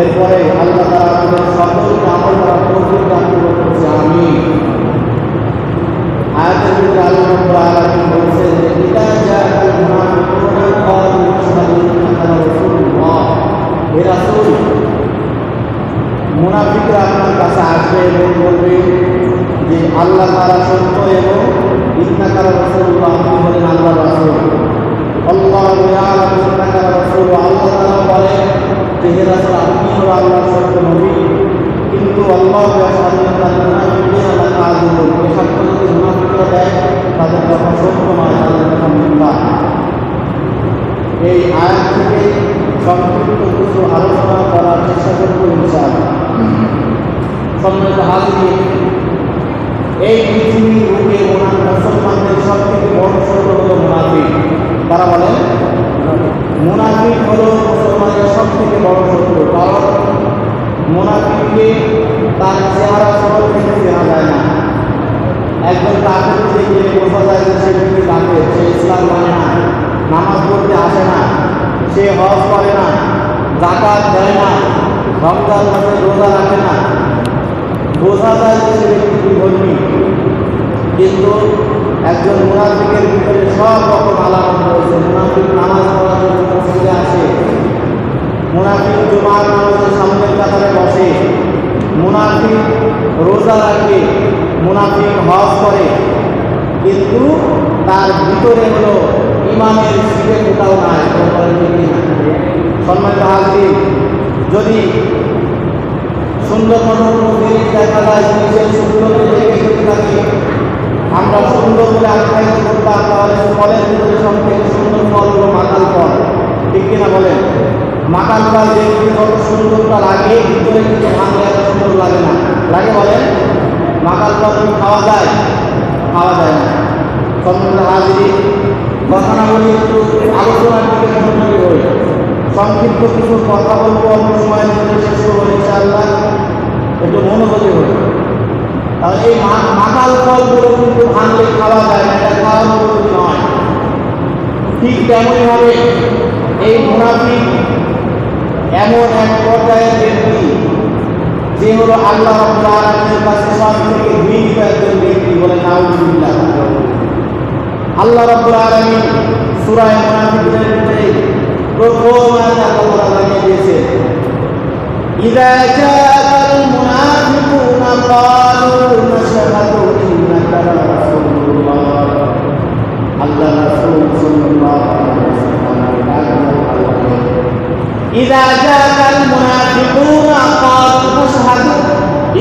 এরপরে আল্লাহ তাআলা আমাদের সকলকে আমল করার তৌফিক দান করুন। আমিন। আয়াতের ভিতরে আল্লাহ রাব্বুল আলামিন বলছেন যে ইদা জাআল মুনাফিকুনা ক্বালু আশহাদু আন্নাকা রাসূলুল্লাহ হে রাসূল মুনাফিকরা আপনার কাছে আসবে এবং বলবে যে আল্লাহ তারা সত্য এবং ইন্নাকারা রাসূলুল্লাহ আপনি বলেন আল্লাহ রাসূল। আল্লাহ ইয়ালামু তাআলা আল্লাহর সত্য নবী। কিন্তু আল্লাহ তাদের কথা সত্য নয় তাদের কথা মিথ্যা এই আয়াত থেকে সংক্ষিপ্ত কিছু আলোচনা করার চেষ্টা করব, ইনশাআল্লাহ। সম্মানিত হাজির এই পৃথিবীর রূপে ওনার মুসলমানদের সব থেকে বড় শত্রু হলো মুনাফিক। তারা বলেন? মুনাফিক হলো মুসলমানের সব থেকে বড় শত্রু কারণ মুনাফিককে তার চেহারা সরল থেকে চেনা যায় না একজন কাফের থেকে বোঝা যায় যে সে ব্যক্তি কাফের সে ইসলাম মানে না নামাজ পড়তে আসে না সে হজ করে না, জাকাত দেয় না, রমজান মাসে রোজা রাখে না। বোঝা যায় যে সে ব্যক্তি বিধর্মী কিন্তু একজন মুনাফিকের ভিতরে সব রকম আলামত রয়েছে। মুনাফিক নামাজ পড়ার জন্য মসজিদে আসে, মুনাফিক জুমার নামাজের সামনের কাতারে বসে, মুনাফিক রোজা রাখে, মুনাফিক হজ করে। কিন্তু তার ভিতরে হলো ইমানের সিটে কোথাও নাই সম্মানিত হাজির যদি সুন্দর মতো দেখা যায় সুন্দরকে দেখে আমরা সুন্দর বলে আখ্যায়িত করতাম, তাহলে ফলের ভিতরে সব সুন্দর ফল হলো মাকাল ফল। ঠিক কিনা বলেন? মাকাল ফল দেখতে যত সুন্দরটা লাগে ভিতরে কিন্তু ভাঙলে এত সুন্দর লাগে না। লাগে বলেন? মাকাল ফল খাওয়া যায়? খাওয়া যায় না। সম্মানিত হাজির কথা না বলি একটু আলোচনার দিকে মনোযোগী হই সংক্ষিপ্ত কিছু কথা বলব, অল্প সময়ের মধ্যে শেষ করব, ইনশাআল্লাহ। একটু মনোযোগী হই তাহলে এই মাতাল ফলগুলো কিন্তু ভাঙলে খাওয়া যায় না, এটা খাওয়ার উপযোগী নয়। ঠিক তেমনই ভাবে এই মুনাফিক এমন এক পর্যায়ের ব্যক্তি, যে হলো আল্লাহ রাব্বুল আলামিনের কাছে সব থেকে ঘৃণিত একজন ব্যক্তি বলে নাউজুবিল্লাহ আল্লাহ রাব্বুল আলামিন সূরা মুনাফিকদের ভিতরে প্রথম আয়াত আল্লাহ তাআলা দিয়েছে। ইযা জাআল মুনাফিকুনা ক্বালু নাশহাদু ইন্নাকা রাসূলুল্লাহ। আল্লাহ রাসূল ইযা জাআল মুনাফিকুনা ক্বালু নাশহাদু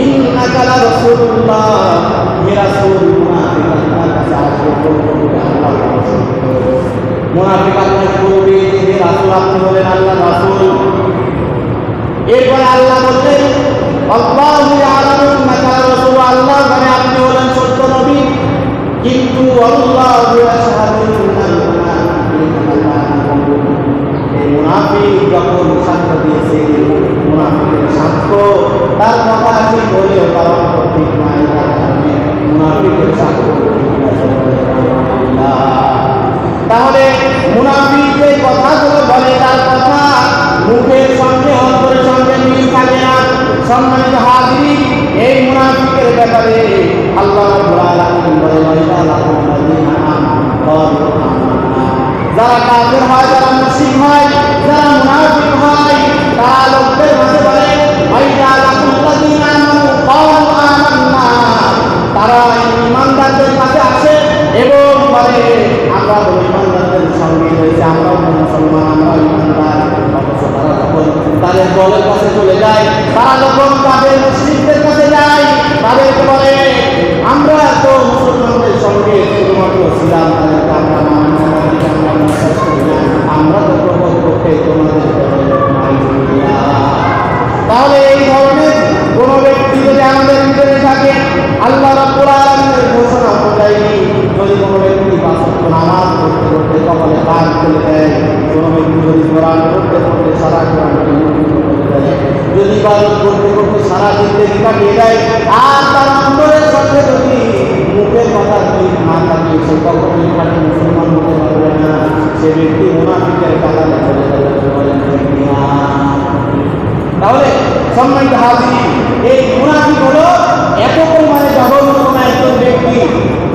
ইন্নাকা রাসূলুল্লাহ। হে রাসূল মুনাফিক আসবে বলবে আল্লাহ রাসূল আপনি বলেন আল্লাহ রাসূল এরপরে আল্লাহ বললেন হলেন সাক্ষ্য তার কথা হলেও তার অন্তর ঠিক নাই সাক্ষ্য মুনাফিক যে কথাগুলো বলে, তার কথা মুখের সঙ্গে, অন্তরের সঙ্গে মিল থাকে না। সম্মানিত হাজির এই মুনাফিকের ব্যাপারে আল্লাহ যারা কাজের হয় ওয়াইদা রয়েছে আমরাও মুসলমান আমরা ইমানদার অথচ তারা যখন তাদের দলের কাছে চলে যায় তারা যখন তাদের মুসলিমদের কাছে যায়। তাহলে এই ধরনের কোন ব্যক্তি যদি আমাদের ভিতরে থাকে, আল্লাহ রাব্বুল ঘোষণা অনুযায়ী যদি কোনো ব্যক্তি ওয়াক্ত নামাজ পড়তে পড়তে কপালে পাক খুলে দেয়, কোনো ব্যক্তি যদি কোরআন পড়তে পড়তে সারা কোরআনকে করে যদি ইবাদত করতে করতে সারা জিন্দগি কাটিয়ে দেয়, আর তার অন্তরের সাথে যদি মুখের কথা যদি না থাকে, সে কখনোই খালি মুসলমান হতে পারবে না সে ব্যক্তি মুনাফিকের কাতারে চলে যাবে? তাহলে সম্মানিত হাজির এই মুনাফিক হলো এত পরিমাণে জঘন্যতম একজন ব্যক্তি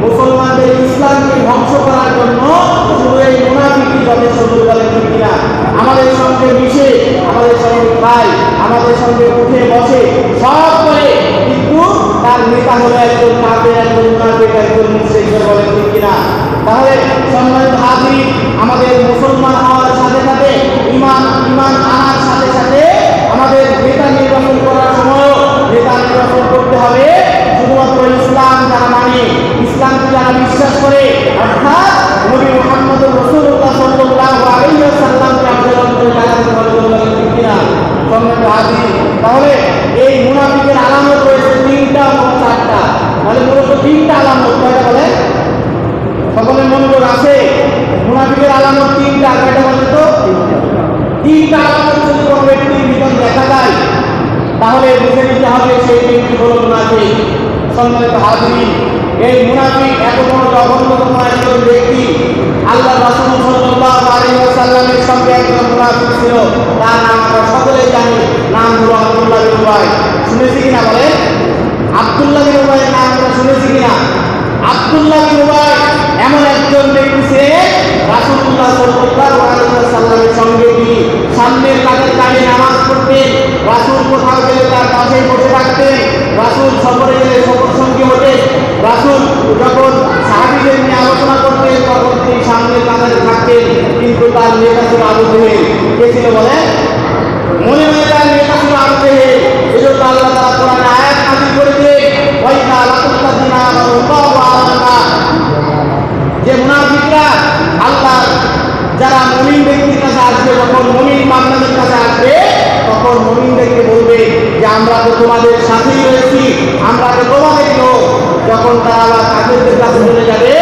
মুসলমানদের ইসলামকে ধ্বংস করার জন্য শুধু এই মুনাফিকই যথেষ্ট দুর্বলের কিনা আমাদের সঙ্গে মিশে, আমাদের সঙ্গে খায়, আমাদের সঙ্গে উঠে বসে, সব করে কিন্তু তার নেতা হলো একজন কাপের একজন মুনাফিক, একজন মুসলিম বলে ঠিক কিনা তাহলে সম্মানিত হাজির, আমাদের মুসলমান হওয়ার সাথে সাথে ইমান ইমান আনার সাথে সাথে আমাদের নেতা নির্বাচন করার সময়ও নেতা নির্বাচন করতে হবে শুধুমাত্র ইসলাম যারা মানে ইসলামকে যারা বিশ্বাস করে অর্থাৎ নবী মোহাম্মদ রসুল্লাহ সাল্লাল্লাহু আলাইহি ওয়াসাল্লামকে আমাদের অন্তরে লাগাতে হবে বলে ঠিক কিনা সম্মানিত হাজির তাহলে এই মুনাফিকের আলামত রয়েছে তিনটা এবং চারটা তাহলে মূলত তিনটা আলামত কয়টা বলে সকলের মনোযোগ আছে মুনাফিকের আলামত তিনটা কয়টা বলে তো তিনটা আলামত যদি কোনো ব্যক্তির ভিতর দেখা যায় তাহলে বুঝে নিতে হবে সেই ব্যক্তি হলো মুনাফিক সম্মানিত হাজির এই মুনাফিক এত বড় জঘন্যতম একজন ব্যক্তি আল্লাহ রাসূল সাল্লাল্লাহু আলাইহি ওয়াসাল্লামের সঙ্গে একজন মুনাফিক ছিল, তার নাম আমরা সকলেই জানি, নাম হলো আবদুল্লাহ বিন উবাই। শুনেছি কিনা বলে আবদুল্লাহ নাম আমরা শুনেছি কিনা? আব্দুল্লাহ উবাই এমন একজন ব্যক্তি ছিলেন রাসূলুল্লাহ সাল্লাল্লাহু আলাইহি ওয়াসাল্লামের সঙ্গে তিনি সামনের কাজের কাজে নামাজ পড়তেন, রাসূল কোথাও গেলে তার পাশে বসে থাকতেন, রাসূল সফরে গেলে সফর সঙ্গী হতেন, রাসূল যখন সাহাবীদের নিয়ে আলোচনা করতেন, তখন তিনি সামনের কাতারে থাকতেন, কিন্তু তার নেতা ছিল আবু জেহেল। কে ছিল বলে মনে মনে তার নেতা ছিল আবু এজন্য আল্লাহ তাআলা কোরআনে আয়াত নাযিল করেছিলেন ওয়াইদা লাকুল্লাযিনা আমানু কাওয়া আমানা যে মুনাফিকরা আল্লাহ যারা মুমিন ব্যক্তির কাছে আসবে যখন মুমিন বান্দাদের কাছে আসবে তখন মুমিনদেরকে বলবে যে আমরা তো তোমাদের সাথেই রয়েছি আমরা তো তোমাদের লোক যখন তারা আবার কাফেরদের কাছে চলে যাবে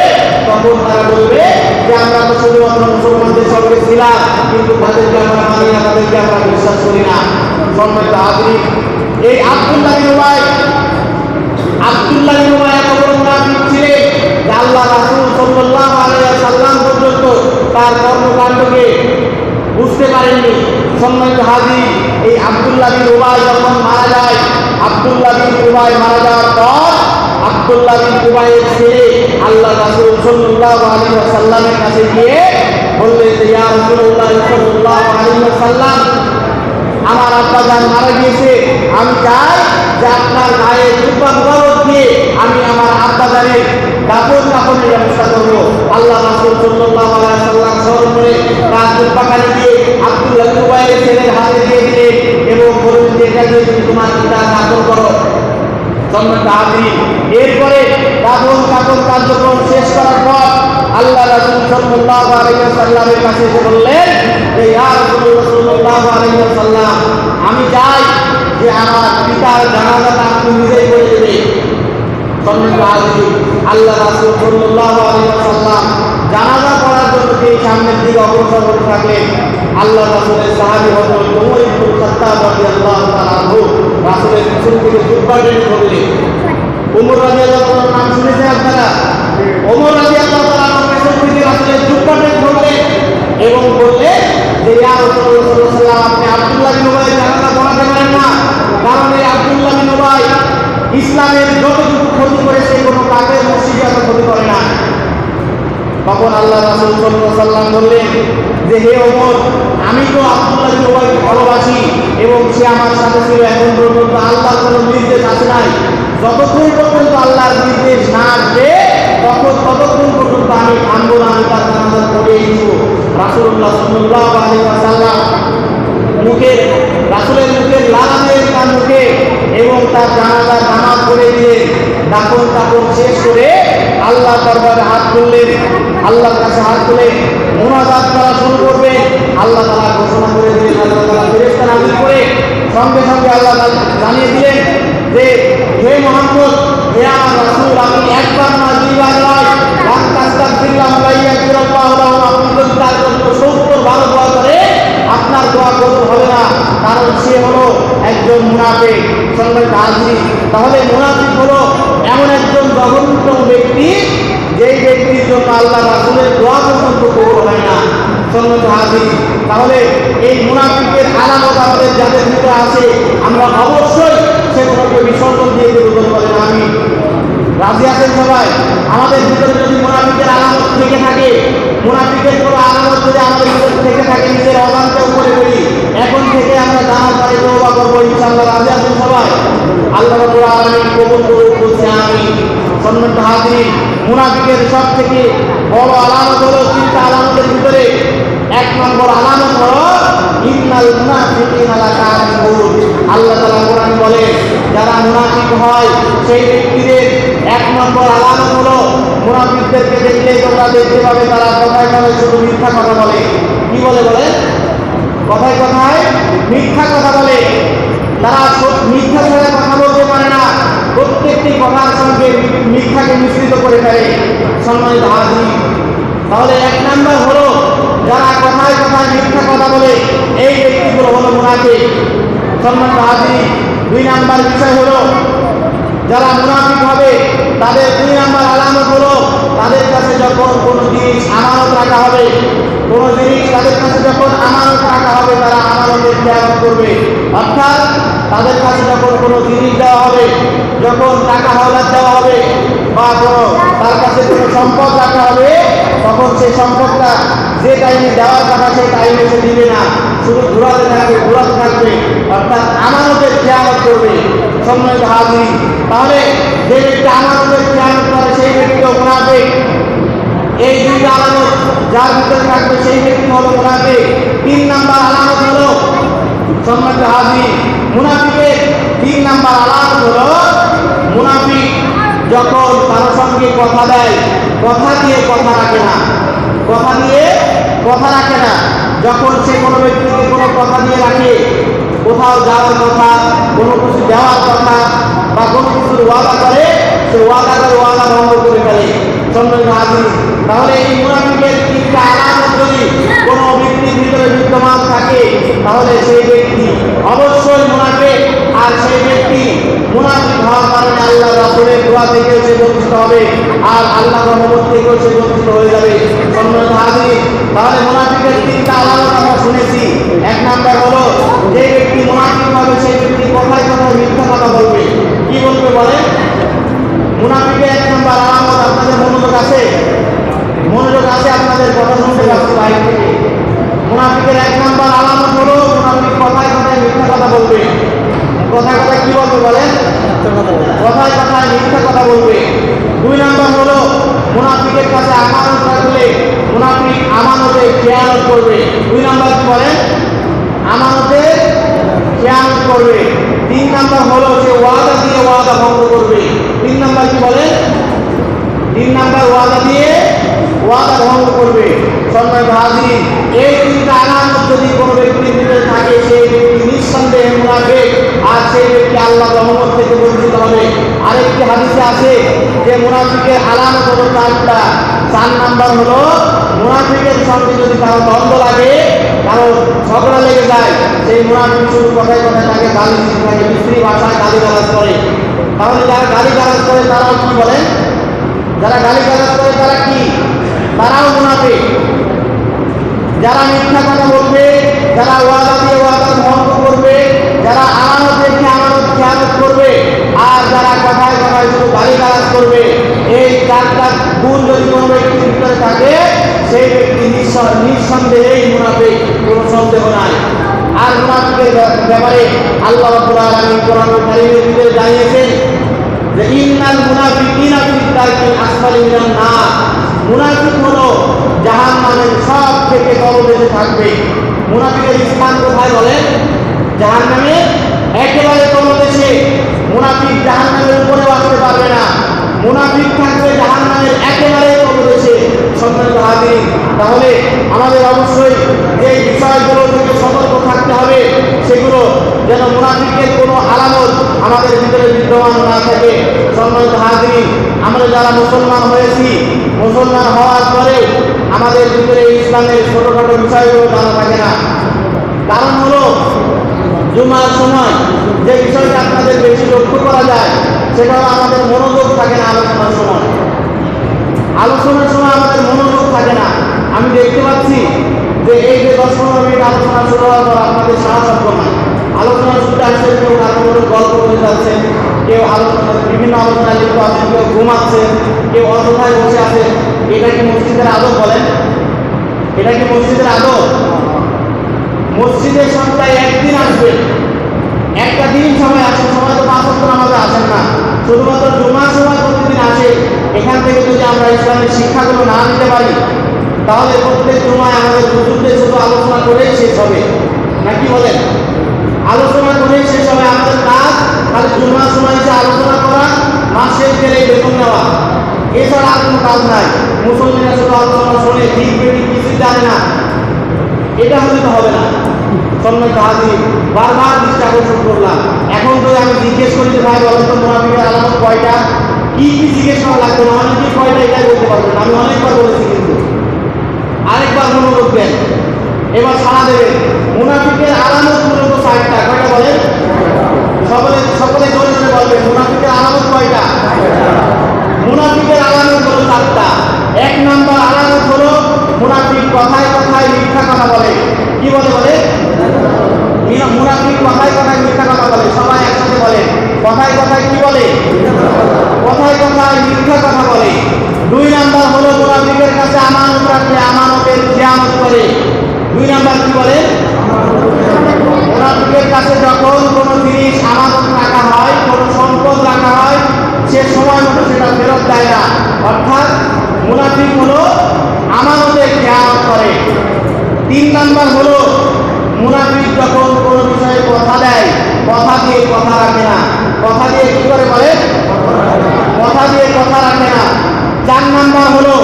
তখন তারা বলবে যে আমরা তো শুধুমাত্র মুসলমানদের সঙ্গে ছিলাম কিন্তু তাদেরকে আমরা মানি না তাদেরকে আমরা বিশ্বাস করি না সম্মানিত হাজরিন এই আব্দুল্লাহ বিন উবাই আব্দুল্লাহ বিন উবাই এত বড় মুনাফিক ছিলেন যে আল্লাহ রাসূল সাল্লাল্লাহু আলাইহি সাল্লাম পর্যন্ত তার কর্মকাণ্ডকে বুঝতে পারেননি সম্মানিত হাজির এই আব্দুল্লাহ বিন উবাই যখন মারা যায়, আব্দুল্লাহ বিন উবাই মারা যাওয়ার পর আব্দুল্লাহ বিন উবাইয়ের ছেলে আল্লাহ রাসূল সাল্লাল্লাহু আলাইহি ওয়াসাল্লামের কাছে গিয়ে বললেন যে, ইয়া রাসূলুল্লাহ সাল্লাল্লাহু আলাইহি ওয়াসাল্লাম, আমার আব্বা যান মারা গিয়েছে। আমি চাই যে আপনার গায়ে মুবারক দিয়ে আমি আমার জানের কাপড় কাপড়ের ব্যবস্থা করব। আল্লাহ রাসূল আলাইহি সাল্লাম স্মরণ করে তার জুব্বাখানি দিয়ে আব্দুল্লাহ জুবাইরের ছেলের হাতে দিয়ে দিলেন এবং বললেন যে এটা তুমি তোমার পিতা কাপড় করো এরপরে দাফন কাপড় কার্যক্রম শেষ করার পর আল্লাহ রাসূল সাল্লাল্লাহু আলাইহি ওয়াসাল্লামের কাছে এসে বললেন আমি চাই যে আমার পিতার জানাজাটা আপনি নিজেই করে হাজিরিন ইসলামের যতটুকু ক্ষতি করেছে কোনো কাকের মসজিদে এত ক্ষতি করে না তখন আল্লাহ রাসূল সাল্লাম বললেন যে, হে ওমর, আমি তো আব্দুল্লাহ বিন উবাইকে ভালোবাসি এবং সে আমার সাথে ছিল এখন পর্যন্ত আল্লাহর কোনো নির্দেশ আসে নাই। যতক্ষণ পর্যন্ত আল্লাহর নির্দেশ না আসবে, তখন ততক্ষণ পর্যন্ত আমি আনব না, আমি তার জানাজা পড়েই দিব। আলাইহি ওয়াসাল্লাম মুখে রাসূলের মুখের লাগামের তার মুখে এবং তার জানাজা নামাজ পড়ে দিয়ে দাফন কাপড় শেষ করে আল্লাহ দরবারে হাত তুললেন, আল্লাহর কাছে হাত তুলে মোনাজাত করা শুরু করবে। আল্লাহ তাআলা ঘোষণা করে দিলেন, আল্লাহ তাআলা ফেরেশতা নাযিল করে সঙ্গে সঙ্গে আল্লাহ জানিয়ে দিলেন যে, হে মোহাম্মদ, হে আমার রাসূল আপনি একবার না দুইবার নয় তাস্তাগফিরুল্লাহ ওয়া ইয়াগফিরুল্লাহু লাহু আপনি যদি তার জন্য 70 বার দোয়া কবুল হবে না, কারণ সে হলো একজন মুনাফিক। সম্মানিত হাজির তাহলে মুনাফিক হলো এমন একজন জঘন্যতম ব্যক্তি, যেই ব্যক্তির জন্য আল্লাহ রাসুলের দোয়া পর্যন্ত কবুল হয় না। সম্মানিত হাজির তাহলে এই মুনাফিকের আলামত আমাদের যাদের ভিতরে আছে, আমরা অবশ্যই সেগুলোকে বিসর্জন দিয়ে দেবো বলেন আমি রাজি আছেন সবাই? আমাদের ভিতরে যদি মুনাফিকের আলামত থেকে থাকে, মুনাফিকের কোনো আলামত যদি আমাদের ভিতরে থেকে থাকে, নিজের অজান্তে উপরে বলি এখন থেকে আমরা জানার পরে তৌবা করব, ইনশাআল্লাহ রাজি আছেন সবাই। আল্লাহ রাব্বুল আলামিন কবুল করুন বলছি আমি সম্মানিত হাজির মুনাফিকের সব থেকে বড় আলামত হলো তিনটা আলামতের ভিতরে এক নম্বর আলামত হলো, ইন্নাল মুনাফিকিনা লাকারিহুন আল্লাহ তাআলা কোরআন বলে, যারা মুনাফিক হয়, সেই ব্যক্তিদের এক নম্বর আলামত হলো, মুনাফিকদেরকে দেখলে তোমরা দেখতে পাবে তারা কথায় কথায় শুধু মিথ্যা কথা বলে। কি বলে বলে কথায় কথায় মিথ্যা কথা বলে। তারা মিথ্যা ছাড়া কথা বলতে পারে না। প্রত্যেকটি কথার সঙ্গে মিথ্যাকে মিশ্রিত করে ফেলে। সম্মানিত হাজির, তাহলে এক নাম্বার হলো যারা কথায় কথায় মিথ্যা কথা বলে, এই ব্যক্তিগুলো হলো মুনাফিক। সম্মানিত হাজির, দুই নাম্বার বিষয় হলো যারা মুনাফিক হবে, তাদের দুই নাম্বার আলামত হলো তাদের কাছে যখন কোনো জিনিস আমানত রাখা হবে, কোনো জিনিস তাদের কাছে যখন আমানত রাখা হবে, তারা আমানতের খেয়াল করবে। অর্থাৎ তাদের কাছে যখন কোনো জিনিস দেওয়া হবে, যখন টাকা হাওলাত দেওয়া হবে বা কোনো তার কাছে কোনো সম্পদ রাখা হবে, তখন সেই সম্পদটা যে টাইমে দেওয়ার কথা সেই টাইমে সে দিবে না। শুধু ঘোরাতে থাকবে ঘোরাতে থাকবে। অর্থাৎ আমানতের খেয়াল করবে। সম্মানিত হাজির তাহলে যে ব্যক্তি আমানতের খেয়াল করে সেই ব্যক্তিও মুনাফিক এই দুইটা আলামত যার ভিতরে থাকবে সেই ব্যক্তি হলো মুনাফিক তিন নাম্বার আলামত হলো, সম্মানিত হাজির মুনাফিকের তিন নাম্বার আলামত হলো, মুনাফিক যখন কারও সঙ্গে কথা দেয়, কথা দিয়ে কথা রাখে না। কথা দিয়ে কথা রাখে না। যখন সে কোনো ব্যক্তিকে কোনো কথা দিয়ে রাখে, কোথাও যাওয়ার কথা কোনো কিছু দেওয়ার কথা বা কোনো কিছু ওয়াদা করে সে ওয়াদা করে ওয়াদা ভঙ্গ করে ফেলে। চন্দ্র তাহলে এই মুনাফিকের তিনটা আলামত যদি কোনো ব্যক্তির ভিতরে বিদ্যমান থাকে, তাহলে সেই ব্যক্তি অবশ্যই মুনাফিক আর সেই ব্যক্তি মুনাফিক হওয়ার কারণে আল্লাহ রাসূলের দোয়া থেকেও সে বঞ্চিত হবে, আর আল্লাহ রহমত থেকেও সে বঞ্চিত হয়ে যাবে। সম্মানিত হাজির, তাহলে মুনাফিকের তিনটা আলামত আমরা শুনেছি। এক নাম্বার হলো, যে ব্যক্তি মুনাফিক হবে সেই ব্যক্তি কথায় কথায় মিথ্যা কথা বলবে কি বলবে বলে মুনাফিকের এক নাম্বার আলামত আপনাদের মনোযোগ আছে মনোযোগ আছে আপনাদের কথা শুনতে পাচ্ছি বাইরে থেকে মুনাফিকের এক নাম্বার আলামত হলো মুনাফিক কথায় কথায় মিথ্যা কথা বলবে কথায় কথায় কি বলবে বলেন কথায় কথায় মিথ্যা কথা বলবে দুই নাম্বার হলো মুনাফিকের কাছে আমানত রাখলে মুনাফিক আমানতে খেয়াল করবে। দুই নাম্বার কি বলেন? আমানতে খেয়ালত করবে। তিন নাম্বার হলো সে ওয়াদা দিয়ে ওয়াদা ভঙ্গ করবে। তিন নাম্বার কি বলেন? তিন নাম্বার ওয়াদা দিয়ে ওয়াদা ভঙ্গ করবে। সম্মান হাজির, এই তিনটা আলামত যদি কোনো ব্যক্তির ভিতরে থাকে, সেই ব্যক্তি নিঃসন্দেহে মুনাফিক, আর সেই ব্যক্তি আল্লাহ রহমত থেকে বঞ্চিত হবে। আরেকটি হাদিসে আছে যে মুনাফিকের আলামত হলো চারটা চার নাম্বার হলো সঙ্গে যদি কারও দ্বন্দ্ব লাগে কারও ঝগড়া লেগে যায়, সেই মুনাফিক শুধু কথায় কথায় তাকে গালি থাকে মিস্ত্রি ভাষায় গালি গালাজ করে। তাহলে যারা গালি গালাজ করে, তারাও কি বলেন যারা গালি গালাজ করে, তারা কি? তারাও মুনাফিক। যারা মিথ্যা কথা বলবে, যারা ওয়াদা দিয়ে ওয়াদা ভঙ্গ করবে, যারা আমানত আমানত খেয়ালত করবে, আর যারা কথায় কথায় শুধু গালি গালাজ করবে, এই চারটা গুণ যদি কোনো ব্যক্তির ভিতরে থাকে সেই ব্যক্তি নিঃস- নিঃসন্দেহেই মুনাফিক, কোনো সন্দেহ নাই। আর মুনাফিকের ব্যাপ- ব্যাপারে আল্লাহ রাব্বুল আলামিন কোরআন কারীমের ভিতরে জানিয়েছেন যে, ইন্নাল মুনাফিকিনা ফি দারকিল আসফালি মিনান নার। মুনাফিক হলো জাহান্নামের সব থেকে তলদেশে থাকবে। মুনাফিকের স্থান কোথায় বলেন? জাহান্নামের একেবারে তলদেশে মুনাফিক জাহান্নামের উপরে আসতে পারবে না। মুনাফিক থাকবে, জাহান্নামের একেবারে তলদেশে সম্মানিত হাজির। তাহলে আমাদের অবশ্যই যে বিষয়গুলো থেকে সতর্ক থাকতে হবে, সেগুলো যেন মুনাফিকের কোনো আলামত আমাদের ভিতরে বিদ্যমান না থাকে। সম্মানিত হাজির, আমরা যারা মুসলমান হয়েছি, মুসলমান হওয়ার পরে আমাদের ভিতরে ইসলামের ছোটখাটো বিষয়গুলো জানা থাকে না। কারণ হলো, জুমার সময় যে বিষয়টা আপনাদের বেশি লক্ষ্য করা যায় সেটা আমাদের মনোযোগ থাকে না আলোচনার সময়। আলোচনার সময় আমাদের মনোযোগ থাকে না। আমি দেখতে পাচ্ছি যে এই যে দশ পনেরো মিনিট আলোচনা শুরু হওয়ার পর আপনাদের সাহস নয় আলোচনা শুরু আসছে কেউ কারও কোনো গল্প করে যাচ্ছেন কেউ আলোচনা বিভিন্ন আলোচনায় লিপ্ত আছেন কেউ ঘুমাচ্ছেন কেউ অযথায় বসে আছেন এটা কি মসজিদের আদব বলেন? এটা কি মসজিদের আদব? মসজিদের সপ্তাহে একদিন আসবে। একটা দিন সময় আসে সময় তো পাঁচ বছর আমাদের আসেন না। শুধুমাত্র জুমার সময় প্রতিদিন আসে এখান থেকে যদি আমরা ইসলামের শিক্ষাগুলো না নিতে পারি, তাহলে প্রত্যেক জুমায় আমাদের হুজুরদের শুধু আলোচনা করেই শেষ হবে। নাকি বলেন? আলোচনা করেই শেষ হবে আমাদের কাজ, খালি জুমার সময় এসে আলোচনা করা মাস শেষ গেলে বেতন নেওয়া। এছাড়া আর কোনো কাজ নাই। মুসলমানরা শুধু আলোচনা শোনে ঠিক বেটি কিছুই জানে না। এটা হলে তো হবে না। সম্মানিত হাজির, বারবার দৃষ্টি আকর্ষণ করলাম। এখন তো আমি জিজ্ঞেস করি যে, ভাই, বলেন তো আলামত কয়টা? কি কি জিজ্ঞেস করা লাগবে? না অনেকে কয়টা এটাই বলতে পারবেন? আমি অনেকবার বলেছি কিন্তু। আরেকবার মনোযোগ দেন। এবার সারা দেবেন। মুনাফিকের আলামত মূলত চারটা। কয়টা বলেন সকলে সকলে জোরে জোরে বলবেন। মুনাফিকের আলামত কয়টা? মুনাফিকের আলামত হলো চারটা। এক নাম্বার আলামত হলো মুনাফিক কথায় কথায় মিথ্যা কথা বলে। কি বলে বলে? মিনা- মুনাফিক কথায় কথায় মিথ্যা কথা বলে। কথায় কথায় কি বলে? কথায় কথায় মিথ্যা কথা বলে। দুই নাম্বার হলো মুনাফিকের কাছে আমানত রাখলে আমানতের খেয়ানত করে। দুই নাম্বার কি বলে? মুনাফিকের কাছে যখন কোনো জিনিস আমানত রাখা হয়, কোনো সম্পদ রাখা হয়, সে সময় মতো সেটা ফেরত দেয় না। অর্থাৎ মুনাফিক হলো আমানতের খেয়াল করে। তিন নাম্বার হলো মুনাফিক যখন কোনো বিষয়ে কথা দেয়, কথা দিয়ে কথা রাখে না। কথা দিয়ে কি করে বলে? কথা দিয়ে কথা রাখে না। চার নাম্বার হলো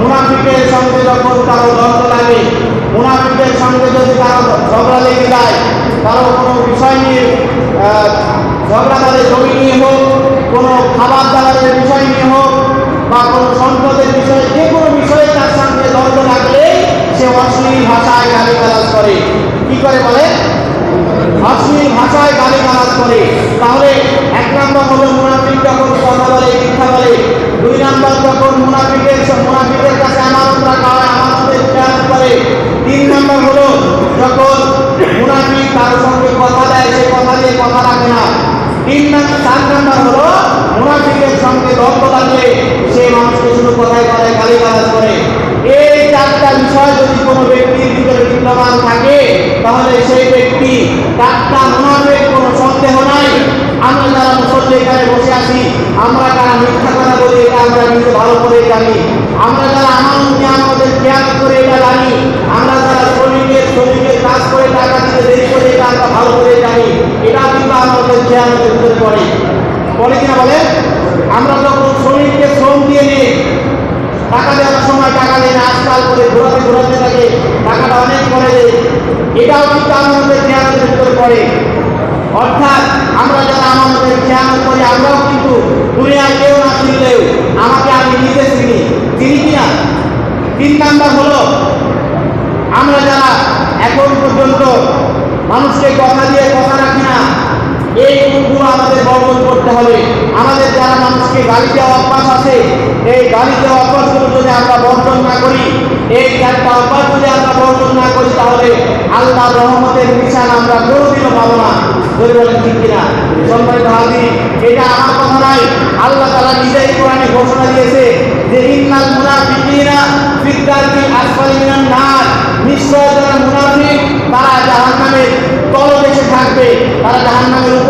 মুনাফিকের সঙ্গে যখন কারও দ্বন্দ্ব লাগে, মুনাফিকের সঙ্গে যদি কারও ঝগড়া লেগে যায়, কারও কোনো বিষয় নিয়ে ঝগড়া তাদের জমি নিয়ে হোক, কোনো খাবার দাবারের বিষয় নিয়ে হোক, বা কোনো সম্পদের বিষয়ে যে কোনো বিষয়ে তার সঙ্গে দ্বন্দ্ব লাগলে সে অশ্লীল ভাষায় গালি গালাজ করে। কি করে বলে? অশ্লীল ভাষায় গালি গালাজ করে। তাহলে এক নম্বর হলো মুনাফিক যখন কথা বলে, মিথ্যা বলে। দুই নম্বর যখন মুনাফিকের মুনাফিকের কাছে আমানত রাখা হয় আমানতের খেয়াল করে। তিন নম্বর হলো যখন মুনাফিক কারোর সঙ্গে কথা দেয়, সে কথা দিয়ে কথা রাখে না। তিন নম্বর চার নম্বর হলো মুনাফিকের সঙ্গে দ্বন্দ্ব লাগলে সে মানুষকে শুধু কথায় কথায় গালি গালাজ করে। এই চারটা বিষয় যদি কোনো ব্যক্তির ভিতরে বিদ্যমান থাকে, তাহলে সেই ব্যক্তি টাটকা কোনো সন্দেহ নাই। আমরা যারা মুসল্লি এখানে বসে আছি, আমরা যারা মিথ্যা কথা বলি, এটা আমরা নিজে ভালো করে জানি। আমরা যারা নিয়ে আমাদের ত্যাগ করে এটা জানি, আমরা যারা শ্রমিকের শ্রমিকের কাজ করে টাকা দিতে দেরি করে এটা আমরা ভালো করে জানি। এটা কিন্তু আমাদের খেয়ালের ভিতরে পড়ে পড়ে কিনা বলে আমরা যখন শ্রমিককে টাকা দেওয়ার সময় টাকা দেয় আজকাল করে ঘোরাতে ঘোরাতে থাকে, টাকাটা অনেক করে দেয় এটাও কিন্তু আমাদের খেয়ালের ভিতরে পড়ে। অর্থাৎ আমরা যারা আমাদের খেয়াল করি, আমরাও কিন্তু দুনিয়ায় কেউ না চিনলেও আমাকে আমি নিজে চিনি। চিনি কিনা? তিন নাম্বার হলো, আমরা যারা এখন পর্যন্ত মানুষকে কথা দিয়ে কথা রাখি না এই গুণগুলো আমাদের বর্জন করতে হবে। আমাদের যারা মানুষকে গালি দেওয়া অভ্যাস আছে, এই গালি দেওয়া অভ্যাসগুলো যদি আমরা বর্জন না করি, এই চারটা অভ্যাস যদি আমরা বর্জন না করি, তাহলে আল্লাহ রহমতের নিশান আমরা কোনোদিনও পাবো না। এটা আমার কথা নয়। আল্লাহ তালা নিজেই কোরআনে ঘোষণা দিয়েছে যে, ইন্নাল মুনাফিকিনা ফিদ্দারকিল আসফালি মিনান নার। নিশ্চয় যারা মুনাফিক, তারা জাহান্নামের তলদেশে থাকবে, তারা জাহান্নামের না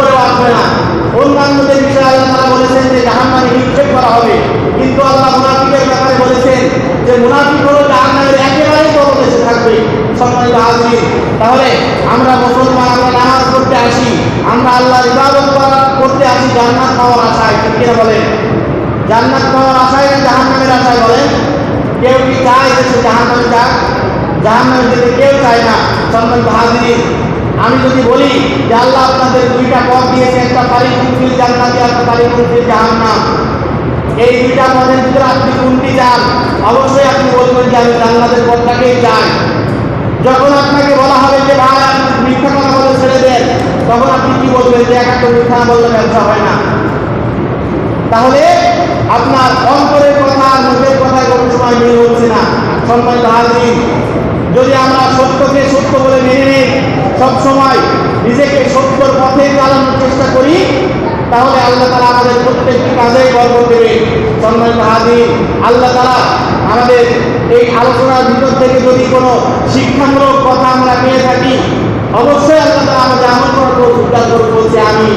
অন্যান্যদের বিষয়ে আল্লাহ তারা বলেছেন যে জাহান্নামে নিক্ষেপ করা হবে। কিন্তু আল্লাহ মুনাফিকের ব্যাপারে বলেছেন যে মুনাফিক হলো জাহান্নামের একেবারে তলদেশে থাকবে। সম্মানিত হাজির তাহলে আমরা মুসলমান, আমরা নামাজ পড়তে আসি, আমরা আল্লাহর ইবাদত করা, করতে আসি জান্নাত পাওয়ার আশায়। ঠিক কিনা বলেন? জান্নাত পাওয়ার আশায় না জাহান্নামের আশায় বলেন? কেউ কি চায় যে সে জাহান্নামে যাক? জাহান্নামে যেতে কেউ চায় না। সম্মানিত হাজির আমি যদি বলি যে আল্লাহ আপনাদের দুইটা পথ দিয়েছে, একটা পারি পারিপুত্রিল জান্নাতি একটা পারি পারিপুত্রিল জাহান্নাম। এই দুইটা পথের ভিতরে আপনি কোনটি যান? অবশ্যই আপনি বলবেন যে আমি জান্নাতের পথটাকেই যান যখন আপনাকে বলা হবে যে, ভাই, আপনি মিথ্যা কথা বলে ছেড়ে দেন, তখন আপনি কি বলবেন? যে, একাত্তর মিথ্যা বললে ব্যবসা হয় না। তাহলে আপনার অন্তরের কথা আর মুখের কথায় কোনো সময় মিল হচ্ছে না। সম্মানিত হাজির যদি আমরা সত্যকে সত্য বলে মেনে নিই সবসময় নিজেকে সত্যর পথে চালানোর চেষ্টা করি, তাহলে আল্লাহ তালা আমাদের প্রত্যেকটি কাজেই গর্ব দেবে। সম্মানিত হাজির, আল্লাহ তালা আমাদের এই আলোচনার ভিতর থেকে যদি কোনো শিক্ষামূলক কথা আমরা পেয়ে থাকি, অবশ্যই আল্লাহ তালা আমাদের আমল করার উদ্ধার করব বলছে আমি